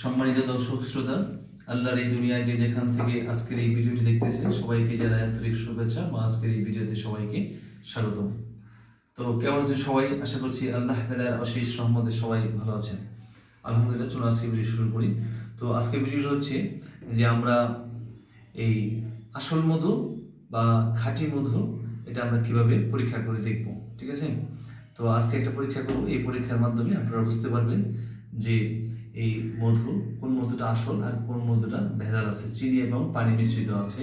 সম্মানিত দর্শক, শ্রোতা, আল্লাহর এই দুনিয়ায় যে যেখান থেকে আজকের এই ভিডিওটি দেখতেছেন, সবাইকে জানাই আন্তরিক শুভেচ্ছা। বা আজকের এই ভিডিওতে সবাইকে তো কেমন আছেন সবাই? আশা করছি আল্লাহ তাআলার অশেষ সবাই ভালো আছেন। আলহামদুলিল্লাহ, চলুন আজকে ভিডিও শুরু করি। তো আজকে হচ্ছে যে আমরা এই আসল মধু বা খাঁটি মধু, এটা আমরা কীভাবে পরীক্ষা করে দেখব, ঠিক আছে? তো আজকে একটা পরীক্ষা করব। এই পরীক্ষার মাধ্যমে আপনারা বুঝতে পারবেন যে এই মধু, কোন মধুটা আসল আর কোন মধুটা ভেজাল আছে? চিনি এবং পানি মিশ্রিত আছে।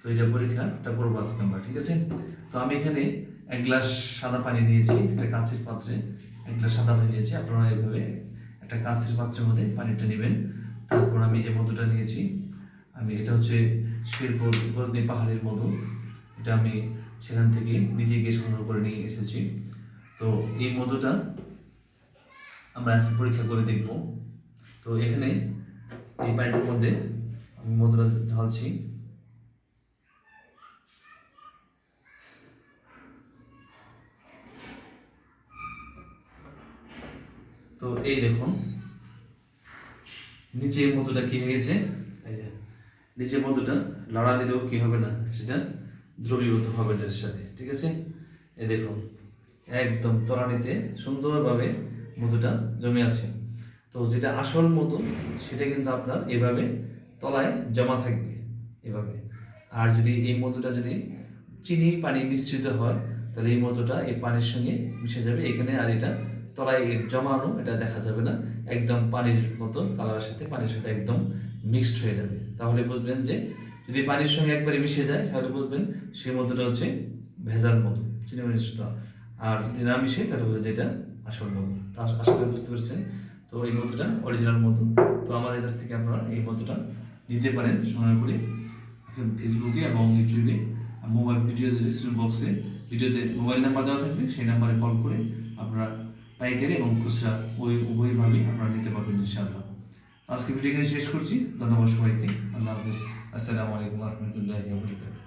তো এটা পরীক্ষাটা করব আজকে আমরা, ঠিক আছে? তো আমি এখানে এক গ্লাস সাদা পানি নিয়েছি একটা কাঁচের পাত্রে। এক গ্লাস সাদা পানি নিয়েছি, আপনারা এইভাবে একটা কাঁচের পাত্রের মধ্যে পানিটা নেবেন। তারপর আমি যে মধুটা নিয়েছি, আমি এটা হচ্ছে শেরপুর গজনি পাহাড়ের মধু। এটা আমি সেখান থেকে নিজে গিয়ে সংগ্রহ করে নিয়ে এসেছি। তো এই মধুটা আমরা আজকে পরীক্ষা করে দেখব। তো এখানে এই পানিটার মধ্যে আমি মধুটা ঢালছি। তো এই দেখুন, নিচে মধুটা কি হয়ে গেছে? এই যে, নিচে মধুটা লড়া দিলেও কি হবে না, সেটা দ্রবীভূত হবে না এর সাথে, ঠিক আছে? এই দেখুন, একদম তলানিতে সুন্দরভাবে মধুটা জমে আছে। তো যেটা আসল মধু, সেটা কিন্তু আপনার এভাবে তলায় জমা থাকবে, এভাবে। আর যদি এই মধুটা যদি চিনি, পানি মিশ্রিত হয়, তাহলে এই মধুটা এই পানির সঙ্গে মিশে যাবে। এখানে আর এটা তলায় জমানো, এটা দেখা যাবে না। একদম পানির মতো কালারের সাথে পানির সাথে একদম মিক্সড হয়ে যাবে। তাহলে বুঝবেন যে যদি পানির সঙ্গে একবারে মিশে যায়, তাহলে বুঝবেন সেই মধুটা হচ্ছে ভেজাল মধু, চিনি মিশ্রিত। আর যদি না মিশে, তাহলে বুঝবেন যে এটা আসল মধু। তো আশা করি বুঝতে পেরেছেন। তো এই মধুটা অরিজিনাল মধু। তো আমাদের কাছ থেকে আপনারা এই মধুটা নিতে পারেন, সংগ্রহ করে ফেসবুকে এবং ইউটিউবে মোবাইল ভিডিও ডিসক্রিপশন বক্সে ভিডিওতে মোবাইল নাম্বার দেওয়া থাকবে, সেই নাম্বারে কল করে আপনারা পাইকারি এবং খুচরা ওই উভয়ভাবেই আপনারা নিতে পারবেন ইনশাআল্লাহ। আজকে ভিডিও এখানে শেষ করছি। ধন্যবাদ সবাইকে। আল্লাহ হাফিজ। আসসালামু আলাইকুম রহমতুল্লাহ